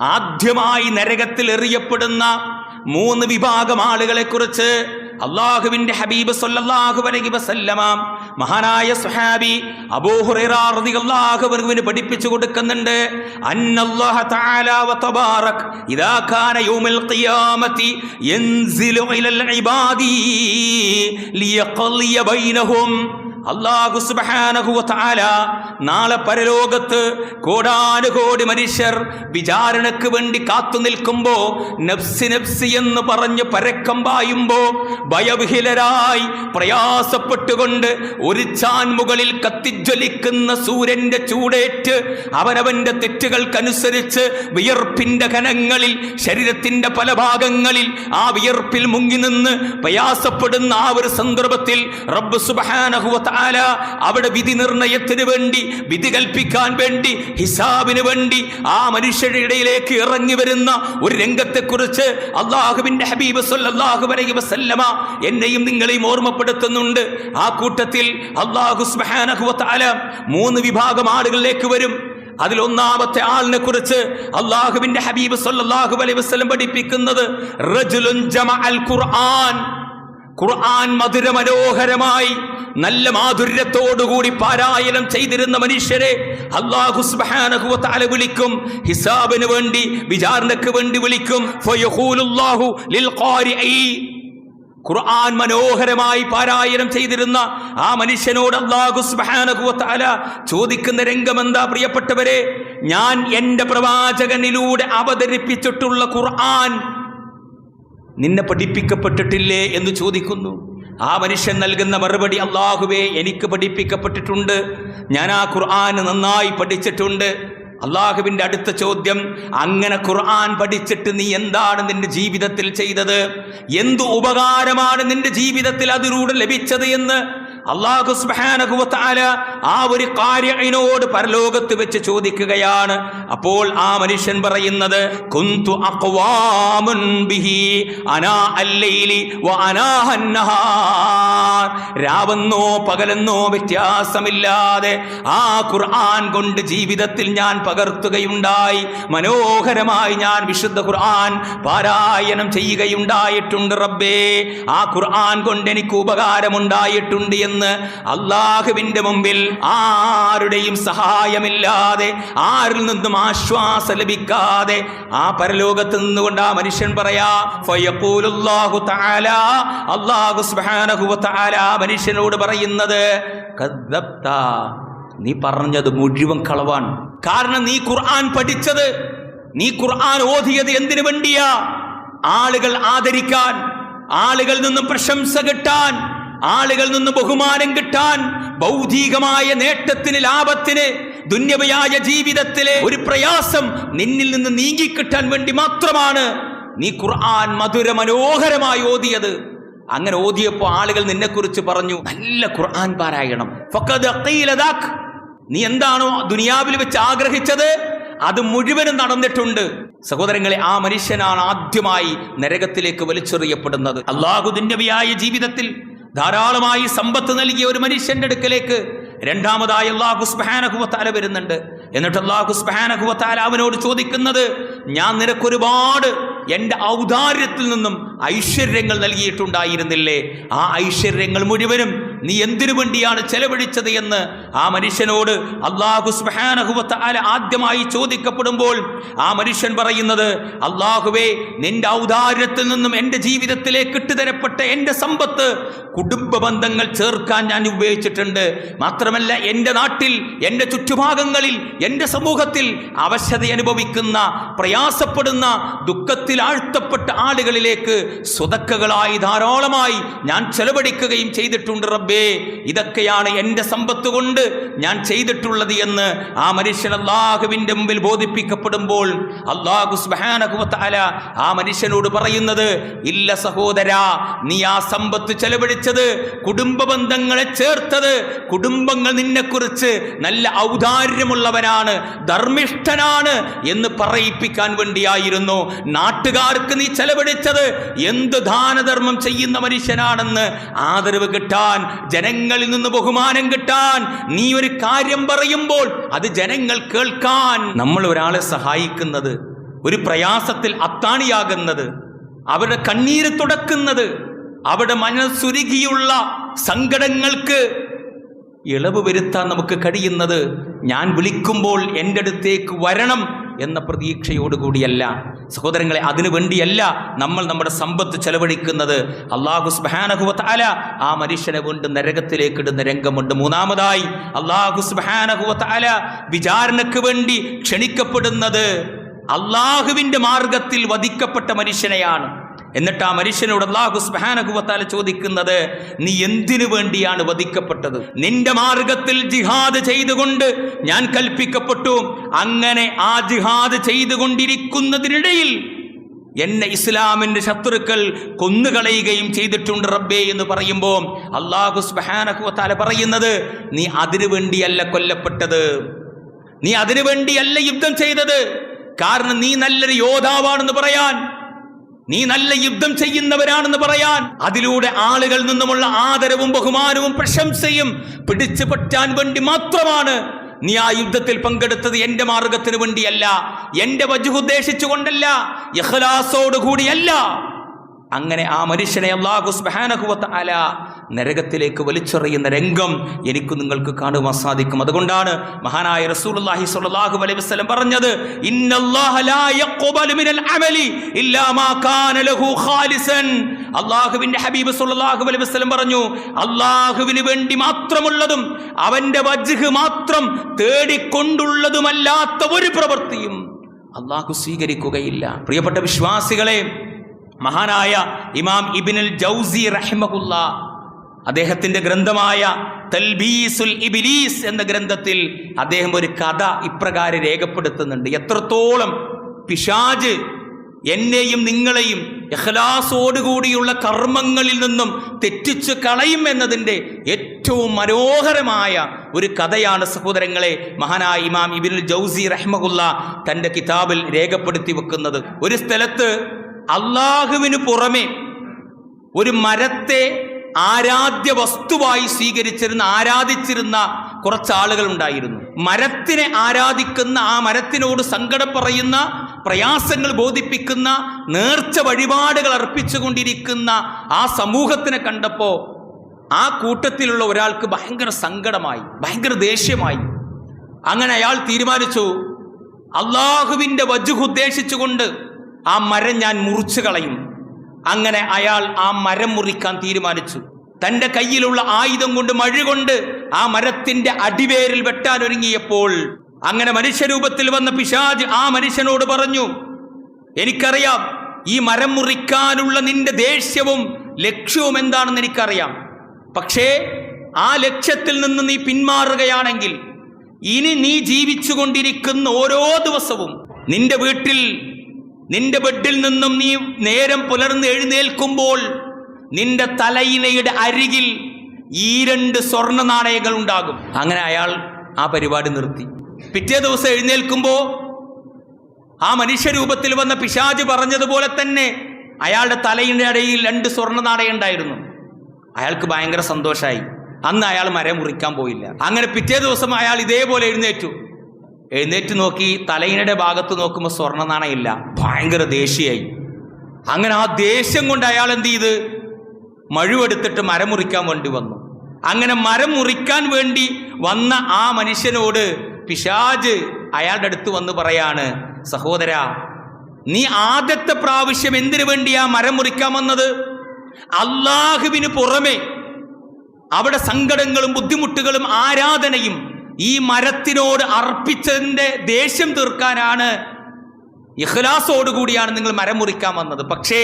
ആദ്യമായി നരകത്തിൽ എറിയപ്പെടുന്ന മൂന്ന് വിഭാഗം ആളുകളെ കുറിച്ച് അള്ളാഹുവിന്റെ ഹബീബ് സൊല്ലാഹു അലൈഹി വസല്ലമ മഹാനായ സുഹാബി അബൂ ഹുറൈറ റളിയല്ലാഹു അൻഹുവിന് പഠിപ്പിച്ചു കൊടുക്കുന്നുണ്ട്. അന്നല്ലാഹ അള്ളാഹു തആല നാളെ പരലോകത്ത് കോടാനുകോടി മനുഷ്യർ വിചാരണക്ക് വേണ്ടി കാത്തു നിൽക്കുമ്പോ നബ്സി നബ്സി എന്ന് പറഞ്ഞ് പരക്കം പായുമ്പോ ഭയവിഹിലരായി പ്രയാസപ്പെട്ടുകൊണ്ട് ഒരു ചാൻ മുകളിൽ കത്തിജ്വലിക്കുന്ന സൂര്യന്റെ ചൂടേറ്റ് അവനവന്റെ തെറ്റുകൾക്കനുസരിച്ച് വിയർപ്പിന്റെ കനങ്ങളിൽ ശരീരത്തിന്റെ പല ഭാഗങ്ങളിൽ ആ വിയർപ്പിൽ മുങ്ങി നിന്ന് പ്രയാസപ്പെടുന്ന ആ ഒരു സന്ദർഭത്തിൽ റബ്ബ് സുബ്ഹാനഹു വ തആല അവിടെ വിധി നിർണയത്തിന് വേണ്ടി വിധി കൽപ്പിക്കാൻ വേണ്ടി ഹിസാബിന് വേണ്ടി ആ മനുഷ്യരുടെ ഇടയിലേക്ക് ഇറങ്ങി വരുന്ന ഒരു രംഗത്തെക്കുറിച്ച് അള്ളാഹുവിന്റെ ഹബീബ് സല്ലാഹു അലൈഹി വസല്ലമ എന്നെയും നിങ്ങളെയും ഓർമ്മപ്പെടുത്തുന്നുണ്ട്. ആ കൂട്ടത്തിൽ അള്ളാഹു സുബ്ഹാനഹു വ മൂന്ന് വിഭാഗം ആളുകളിലേക്ക് വരും. അതിൽ ഒന്നാമത്തെ ആളിനെ കുറിച്ച് അള്ളാഹുവിന്റെ ഹബീബ് സല്ലാഹു അലൈഹി വസല്ലം പഠിപ്പിക്കുന്നത് റജുലുൻ ജമഅൽ ഖുർആൻ. ഖുർആൻ മധുരമനോഹരമായി നല്ല മാധുര്യത്തോടുകൂടി പാരായണം ചെയ്തിരുന്ന മനുഷ്യരെ തആല വിളിക്കും. ഹിസാബിന് വേണ്ടി വിചാരണക്ക് വേണ്ടി വിളിക്കും. ഖുർആൻ മനോഹരമായി പാരായണം ചെയ്തിരുന്ന ആ മനുഷ്യനോട് തആല ചോദിക്കുന്ന രംഗം എന്താ പ്രിയപ്പെട്ടവരെ? ഞാൻ എന്റെ പ്രവാചകനിലൂടെ അവതരിപ്പിച്ചിട്ടുള്ള ഖുർആൻ നിന്നെ പഠിപ്പിക്കപ്പെട്ടിട്ടില്ലേ എന്ന് ചോദിക്കുന്നു. ആ മനുഷ്യൻ നൽകുന്ന മറുപടി അള്ളാഹുവേ എനിക്ക് പഠിപ്പിക്കപ്പെട്ടിട്ടുണ്ട്. ഞാൻ ആ ഖുർആൻ നന്നായി പഠിച്ചിട്ടുണ്ട്. അള്ളാഹുവിന്റെ അടുത്ത ചോദ്യം അങ്ങനെ ഖുർആൻ പഠിച്ചിട്ട് നീ എന്താണ് നിന്റെ ജീവിതത്തിൽ ചെയ്തത്? എന്തു ഉപകാരമാണ് നിന്റെ ജീവിതത്തിൽ അതിലൂടെ ലഭിച്ചത് എന്ന് അള്ളാഹു വ ആ ഒരു കാര്യനോട് പരലോകത്ത് വെച്ച് ചോദിക്കുകയാണ്. അപ്പോൾ ആ മനുഷ്യൻ പറയുന്നത് കുന്തു ബിഹി അനാ വ രാവെന്നോ പകലെന്നോ വ്യത്യാസമില്ലാതെ ആ ഖുർആൻ കൊണ്ട് ജീവിതത്തിൽ ഞാൻ പകർത്തുകയുണ്ടായി. മനോഹരമായി ഞാൻ വിശുദ്ധ ഖുർആൻ പാരായണം ചെയ്യുകയുണ്ടായിട്ടുണ്ട് റബ്ബേ. ആ ഖുർആൻ കൊണ്ട് എനിക്ക് ഉപകാരമുണ്ടായിട്ടുണ്ട് എന്ന് അള്ളാഹുവിന്റെ മുമ്പിൽ ആരുടെയും സഹായമില്ലാതെ ആരിൽ നിന്നും ആശ്വാസം ലഭിക്കാതെ ആ പരലോകത്ത് നിന്നുകൊണ്ട് ആ മനുഷ്യൻ പറയാ മനുഷ്യനോട് പറയുന്നത് നീ പറഞ്ഞത് മുഴുവൻ കളവാണ്. കാരണം നീ ഖുർആൻ പഠിച്ചത് നീ ഖുർആൻ ഓതിയത് എന്തിനു വേണ്ടിയാ? ആളുകൾ ആദരിക്കാൻ ആളുകളിൽ നിന്നും പ്രശംസ കിട്ടാൻ ആളുകൾ നിന്ന് ബഹുമാനം കിട്ടാൻ ഭൗതികമായ നേട്ടത്തിന് ലാഭത്തിന് ദുന്യവയായ ജീവിതത്തിലെ ഒരു പ്രയാസം നിന്നിൽ നിന്ന് നീങ്ങിക്കിട്ടാൻ വേണ്ടി മാത്രമാണ് നീ ഖുർആൻ മധുര മനോഹരമായി ഓതിയത്. അങ്ങനെ ഓതിയപ്പോൾ ആളുകൾ നിന്നെക്കുറിച്ച് പറഞ്ഞു നല്ല ഖുർആൻ പാരായണം. നീ എന്താണോ ദുനിയാവിൽ വെച്ച് ആഗ്രഹിച്ചത്? അത് മുഴുവനും നടന്നിട്ടുണ്ട്. സഹോദരങ്ങളെ ആ മനുഷ്യനാണ് ആദ്യമായി നരകത്തിലേക്ക് വലിച്ചെറിയപ്പെടുന്നത്. അള്ളാഹു ദുന്യവിയായ ജീവിതത്തിൽ ധാരാളമായി സമ്പത്ത് നൽകിയ ഒരു മനുഷ്യന്റെ അടുക്കലേക്ക് രണ്ടാമതായി അള്ളാഹു സ്ബഹാനഹുവത്താല വരുന്നുണ്ട്. എന്നിട്ട് അള്ളാഹു സ്ബഹാനഹുവത്താല അവനോട് ചോദിക്കുന്നത് ഞാൻ നിനക്കൊരുപാട് എന്റെ ഔദാര്യത്തിൽ നിന്നും ഐശ്വര്യങ്ങൾ നൽകിയിട്ടുണ്ടായിരുന്നില്ലേ? ആ ഐശ്വര്യങ്ങൾ മുഴുവനും നീ എന്തിനു വേണ്ടിയാണ് ചെലവഴിച്ചത് എന്ന് ആ മനുഷ്യനോട് അള്ളാഹു അല ആദ്യമായി ചോദിക്കപ്പെടുമ്പോൾ ആ മനുഷ്യൻ പറയുന്നത് അള്ളാഹുവേ നിന്റെ ഔദാര്യത്തിൽ നിന്നും എന്റെ ജീവിതത്തിലേക്ക് ഇട്ടുതരപ്പെട്ട എന്റെ സമ്പത്ത് കുടുംബ ബന്ധങ്ങൾ ചേർക്കാൻ ഞാൻ ഉപയോഗിച്ചിട്ടുണ്ട്. മാത്രമല്ല എന്റെ നാട്ടിൽ എന്റെ ചുറ്റുഭാഗങ്ങളിൽ എന്റെ സമൂഹത്തിൽ അവശത അനുഭവിക്കുന്ന പ്രയാസപ്പെടുന്ന ദുഃഖത്തിൽ ആഴ്ത്തപ്പെട്ട ആളുകളിലേക്ക് സ്വതക്കകളായി ധാരാളമായി ഞാൻ ചെലവഴിക്കുകയും ചെയ്തിട്ടുണ്ട് റബ്ബേ. ഇതൊക്കെയാണ് എന്റെ സമ്പത്ത് കൊണ്ട് ഞാൻ ചെയ്തിട്ടുള്ളത് എന്ന് ആ മനുഷ്യൻ അള്ളാഹുവിന്റെ മുമ്പിൽ ബോധിപ്പിക്കപ്പെടുമ്പോൾ അള്ളാഹു സ്മഹാനകുമത്താല ആ മനുഷ്യനോട് പറയുന്നത് ഇല്ല സഹോദര നീ ആ സമ്പത്ത് ചെലവഴിച്ചത് കുടുംബ ബന്ധങ്ങളെ ചേർത്തത് കുടുംബങ്ങൾ നിന്നെക്കുറിച്ച് നല്ല ഔദാര്യമുള്ളവനാണ് ധർമ്മിഷ്ഠനാണ് എന്ന് പറയിപ്പിക്കാൻ വേണ്ടിയായിരുന്നു. നാട്ടുകാർക്ക് നീ ചെലവഴിച്ചത് എന്ത് ദാനധർമ്മം ചെയ്യുന്ന മനുഷ്യനാണെന്ന് ആദരവ് കിട്ടാൻ ജനങ്ങളിൽ നിന്ന് ബഹുമാനം കിട്ടാൻ നീ ഒരു കാര്യം പറയുമ്പോൾ അത് ജനങ്ങൾ കേൾക്കാൻ നമ്മൾ ഒരാളെ സഹായിക്കുന്നത് ഒരു പ്രയാസത്തിൽ അത്താണിയാകുന്നത് അവരുടെ കണ്ണീര് തുടക്കുന്നത് അവരുടെ മനസ്സുരുകിയുള്ള സങ്കടങ്ങൾക്ക് ഇളവ് വരുത്താൻ നമുക്ക് കഴിയുന്നത് ഞാൻ വിളിക്കുമ്പോൾ എന്റെ അടുത്തേക്ക് വരണം എന്ന പ്രതീക്ഷയോടുകൂടിയല്ല. സഹോദരങ്ങളെ അതിനു വേണ്ടിയല്ല നമ്മൾ നമ്മുടെ സമ്പത്ത് ചെലവഴിക്കുന്നത്. അള്ളാഹു സുബാനഹുവത്താല ആ മനുഷ്യനെ കൊണ്ട് നരകത്തിലേക്ക് ഇടുന്ന രംഗമുണ്ട്. മൂന്നാമതായി അള്ളാഹു സുബാനഹുവത്താല വിചാരണക്ക് വേണ്ടി ക്ഷണിക്കപ്പെടുന്നത് അള്ളാഹുവിന്റെ മാർഗത്തിൽ വധിക്കപ്പെട്ട മനുഷ്യനെയാണ്. എന്നിട്ട് ആ മനുഷ്യനോട് അള്ളാഹു സ്മഹാനകുവത്താല ചോദിക്കുന്നത് നീ എന്തിനു വേണ്ടിയാണ് വധിക്കപ്പെട്ടത്? നിന്റെ മാർഗത്തിൽ ജിഹാദ് ചെയ്തുകൊണ്ട് ഞാൻ കൽപ്പിക്കപ്പെട്ടു. അങ്ങനെ ആ ജിഹാദ് ചെയ്തുകൊണ്ടിരിക്കുന്നതിനിടയിൽ എന്നെ ഇസ്ലാമിന്റെ ശത്രുക്കൾ കൊന്നുകളയുകയും ചെയ്തിട്ടുണ്ട് റബ്ബേ എന്ന് പറയുമ്പോൾ അള്ളാഹു സുബാനഹുവത്താല പറയുന്നത് നീ അതിനു വേണ്ടിയല്ല കൊല്ലപ്പെട്ടത്. നീ അതിനു വേണ്ടിയല്ല യുദ്ധം ചെയ്തത്. കാരണം നീ നല്ലൊരു യോദ്ധാവാണെന്ന് പറയാൻ നീ നല്ല യുദ്ധം ചെയ്യുന്നവരാണെന്ന് പറയാൻ അതിലൂടെ ആളുകളിൽ നിന്നുമുള്ള ആദരവും ബഹുമാനവും പ്രശംസയും പിടിച്ചു പറ്റാൻ വേണ്ടി മാത്രമാണ് നീ ആ യുദ്ധത്തിൽ പങ്കെടുത്തത് എന്റെ മാർഗത്തിന് വേണ്ടിയല്ല എന്റെ വജുഹുദ്ദേശിച്ചുകൊണ്ടല്ല യഹ്ലാസോട് കൂടിയല്ല അങ്ങനെ ആ മനുഷ്യനെ അള്ളാഹു സുബ്ഹാനഹുവത്ത അല നരകത്തിലേക്ക് വലിച്ചെറിയുന്ന രംഗം എനിക്ക് നിങ്ങൾക്ക് കാണുവാൻ സാധിക്കും. അതുകൊണ്ടാണ് മഹാനായ റസൂലുള്ളാഹി സ്വല്ലല്ലാഹു അലൈഹി വസല്ലം പറഞ്ഞത് അള്ളാഹുവിന്റെ ഹബീബ് സ്വല്ലല്ലാഹു അലൈഹി വസല്ലം പറഞ്ഞു അള്ളാഹുവിന് വേണ്ടി മാത്രമുള്ളതും അവന്റെ വജ്ഹ് മാത്രം തേടിക്കൊണ്ടുള്ളതുമല്ലാത്ത ഒരു പ്രവൃത്തിയും അള്ളാഹു സ്വീകരിക്കുകയില്ല. പ്രിയപ്പെട്ട വിശ്വാസികളെ മഹാനായ ഇമാം ഇബിനുൽ ജൗസി റഹിമഹുല്ല അദ്ദേഹത്തിന്റെ ഗ്രന്ഥമായ തൽബീസുൽ ഇബിലീസ് എന്ന ഗ്രന്ഥത്തിൽ അദ്ദേഹം ഒരു കഥ ഇപ്രകാരം രേഖപ്പെടുത്തുന്നുണ്ട്. എത്രത്തോളം പിശാജ് എന്നെയും നിങ്ങളെയും എഹ്ലാസോടുകൂടിയുള്ള കർമ്മങ്ങളിൽ നിന്നും തെറ്റിച്ച് കളയും എന്നതിന്റെ ഏറ്റവും മനോഹരമായ ഒരു കഥയാണ് സഹോദരങ്ങളെ മഹാനായ ഇമാം ഇബിനുൽ ജൗസി റഹ്മുല്ല തന്റെ കിതാബിൽ രേഖപ്പെടുത്തി വെക്കുന്നത്. ഒരു സ്ഥലത്ത് അള്ളാഹുവിന് പുറമെ ഒരു മരത്തെ ആരാധ്യ വസ്തുവായി സ്വീകരിച്ചിരുന്ന ആരാധിച്ചിരുന്ന കുറച്ച് ആളുകൾ ഉണ്ടായിരുന്നു മരത്തിനെ ആരാധിക്കുന്ന ആ മരത്തിനോട് സങ്കടം പറയുന്ന പ്രയാസങ്ങൾ ബോധിപ്പിക്കുന്ന നേർച്ച വഴിപാടുകൾ അർപ്പിച്ചുകൊണ്ടിരിക്കുന്ന ആ സമൂഹത്തിനെ കണ്ടപ്പോൾ ആ കൂട്ടത്തിലുള്ള ഒരാൾക്ക് ഭയങ്കര സങ്കടമായി ഭയങ്കര ദേഷ്യമായി. അങ്ങനെ അയാൾ തീരുമാനിച്ചു അള്ളാഹുവിന്റെ വജുഹ് ഉദ്ദേശിച്ചുകൊണ്ട് ആ മരം ഞാൻ മുറിച്ചു കളയും. അങ്ങനെ അയാൾ ആ മരം മുറിക്കാൻ തീരുമാനിച്ചു. തന്റെ കയ്യിലുള്ള ആയുധം കൊണ്ട് മഴ കൊണ്ട് ആ മരത്തിന്റെ അടിവേരിൽ വെട്ടാൻ ഒരുങ്ങിയപ്പോൾ അങ്ങനെ മനുഷ്യരൂപത്തിൽ വന്ന പിശാജ് ആ മനുഷ്യനോട് പറഞ്ഞു എനിക്കറിയാം ഈ മരം മുറിക്കാനുള്ള നിന്റെ ദേഷ്യവും ലക്ഷ്യവും എന്താണെന്ന് എനിക്കറിയാം. പക്ഷേ ആ ലക്ഷ്യത്തിൽ നിന്ന് നീ പിന്മാറുകയാണെങ്കിൽ ഇനി നീ ജീവിച്ചു കൊണ്ടിരിക്കുന്ന ഓരോ ദിവസവും നിന്റെ വീട്ടിൽ നിന്റെ ബെഡിൽ നിന്നും നീ നേരം പുലർന്ന് എഴുന്നേൽക്കുമ്പോൾ നിന്റെ തലയിണയുടെ അരികിൽ ഈ രണ്ട് സ്വർണ നാണയങ്ങൾ ഉണ്ടാകും. അങ്ങനെ അയാൾ ആ പരിപാടി നിർത്തി. പിറ്റേ ദിവസം എഴുന്നേൽക്കുമ്പോൾ ആ മനുഷ്യരൂപത്തിൽ വന്ന പിശാജ് പറഞ്ഞതുപോലെ തന്നെ അയാളുടെ തലയുടെ ഇടയിൽ രണ്ട് സ്വർണ നാണയം ഉണ്ടായിരുന്നു. അയാൾക്ക് ഭയങ്കര സന്തോഷമായി അന്ന് അയാൾ മരം മുറിക്കാൻ പോയില്ല. അങ്ങനെ പിറ്റേ ദിവസം അയാൾ ഇതേപോലെ എഴുന്നേറ്റു. എഴുന്നേറ്റ് നോക്കി തലയിണയുടെ ഭാഗത്ത് നോക്കുമ്പോൾ സ്വർണ നാണയമില്ല ഭയങ്കര ദേഷ്യായി അങ്ങനെ ആ ദേഷ്യം കൊണ്ട് അയാൾ എന്ത് ചെയ്ത്? മഴുവെടുത്തിട്ട് മരം മുറിക്കാൻ വേണ്ടി വന്നു. അങ്ങനെ മരം മുറിക്കാൻ വേണ്ടി വന്ന ആ മനുഷ്യനോട് പിശാജ് അയാളുടെ അടുത്ത് വന്ന് പറയാണ് സഹോദര നീ ആദ്യത്തെ പ്രാവശ്യം എന്തിനു വേണ്ടിയാ മരം മുറിക്കാൻ വന്നത്? അള്ളാഹുവിന് പുറമെ അവിടെ സങ്കടങ്ങളും ബുദ്ധിമുട്ടുകളും ആരാധനയും ഈ മരത്തിനോട് അർപ്പിച്ചതിന്റെ ദേഷ്യം തീർക്കാനാണ് ഇഖ്ലാസോടുകൂടിയാണ് നിങ്ങൾ മരം മുറിക്കാൻ വന്നത്. പക്ഷേ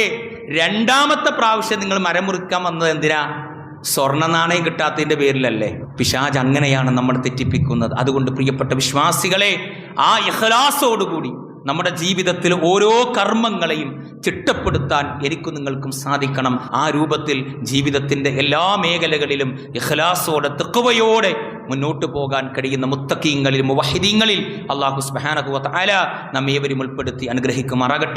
രണ്ടാമത്തെ പ്രാവശ്യം നിങ്ങൾ മരം മുറിക്കാൻ വന്നത് എന്തിനാ? സ്വർണ നാണയം കിട്ടാത്തതിന്റെ പേരിലല്ലേ? പിശാജ് അങ്ങനെയാണ് നമ്മൾ തെറ്റിപ്പിക്കുന്നത്. അതുകൊണ്ട് പ്രിയപ്പെട്ട വിശ്വാസികളെ ആ ഇഖ്ലാസോടുകൂടി നമ്മുടെ ജീവിതത്തിൽ ഓരോ കർമ്മങ്ങളെയും ചിട്ടപ്പെടുത്താൻ എനിക്കും നിങ്ങൾക്കും സാധിക്കണം. ആ രൂപത്തിൽ ജീവിതത്തിന്റെ എല്ലാ മേഖലകളിലും ഇഖ്ലാസോടെ തെക്കുവയോടെ മുന്നോട്ട് പോകാൻ കഴിയുന്ന മുത്തക്കീങ്ങളിൽ മുവഹിദീങ്ങളിൽ അള്ളാഹു സുബ്ഹാനഹു വ തആല നമ്മേവരും ഉൾപ്പെടുത്തി അനുഗ്രഹിക്കുമാറാകട്ടെ.